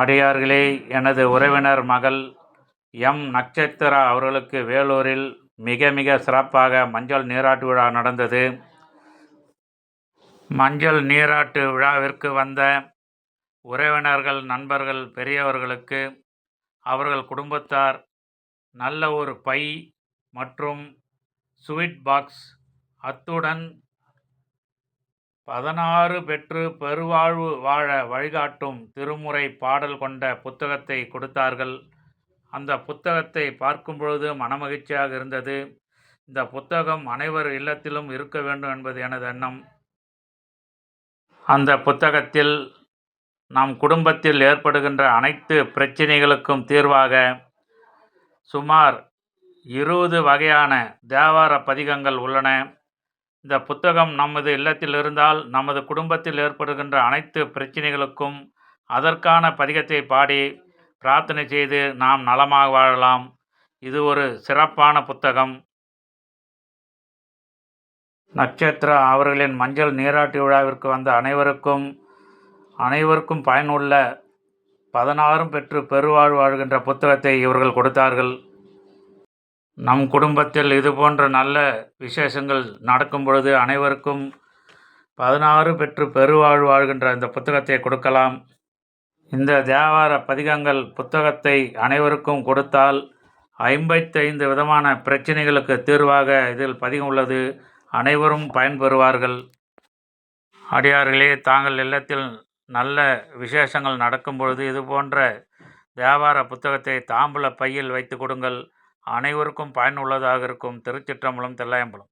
அடியார்களே எனது உறவினர் மகள் எம். நட்சத்திரா அவர்களுக்கு வேலூரில் மிக மிக சிறப்பாக மஞ்சள் நீராட்டு விழா நடந்தது. மஞ்சள் நீராட்டு விழாவிற்கு வந்த உறவினர்கள் நண்பர்கள் பெரியவர்களுக்கு அவர்கள் குடும்பத்தார் நல்ல ஒரு பை மற்றும் ஸ்வீட் பாக்ஸ் அத்துடன் பதினாறு பெற்று பெருவாழ்வு வாழ வழிகாட்டும் திருமுறை பாடல் கொண்ட புத்தகத்தை கொடுத்தார்கள். அந்த புத்தகத்தை பார்க்கும் பொழுது மனமகிழ்ச்சியாக இருந்தது. இந்த புத்தகம் அனைவர் இல்லத்திலும் இருக்க வேண்டும் என்பது எனது எண்ணம். அந்த புத்தகத்தில் நம் குடும்பத்தில் ஏற்படுகின்ற அனைத்து பிரச்சினைகளுக்கும் தீர்வாக சுமார் இருபது வகையான தேவார பதிகங்கள் உள்ளன. இந்த புத்தகம் நமது இல்லத்தில் இருந்தால் நமது குடும்பத்தில் ஏற்படுகின்ற அனைத்து பிரச்சனைகளுக்கும் அதற்கான பதிகத்தை பாடி பிரார்த்தனை செய்து நாம் நலமாக வாழலாம். இது ஒரு சிறப்பான புத்தகம். நட்சத்திரா அவர்களின் மஞ்சள் நீராட்டு விழாவிற்கு வந்த அனைவருக்கும் அனைவருக்கும் பயனுள்ள பதினாறும் பெற்று பெருவாழ் வாழ்கின்ற புத்தகத்தை இவர்கள் கொடுத்தார்கள். நம் குடும்பத்தில் இது போன்ற நல்ல விசேஷங்கள் நடக்கும் பொழுது அனைவருக்கும் பதினாறு பெற்று பெருவாழ் வாழ்கின்ற இந்த புத்தகத்தை கொடுக்கலாம். இந்த தேவார பதிகங்கள் புத்தகத்தை அனைவருக்கும் கொடுத்தால் ஐம்பத்தைந்து விதமான பிரச்சனைகளுக்கு தீர்வாக இதில் பதிகம் உள்ளது. அனைவரும் பயன்பெறுவார்கள் அடியார்களே தாங்கள் இல்லத்தில் நல்ல விசேஷங்கள் நடக்கும் பொழுது இது போன்ற தேவார புத்தகத்தை தாம்பூல பையில் வைத்து கொடுங்கள். அனைவருக்கும் பயனுள்ளதாக இருக்கும் திருச்சிற்றம்பலம் தில்லையம்பலம்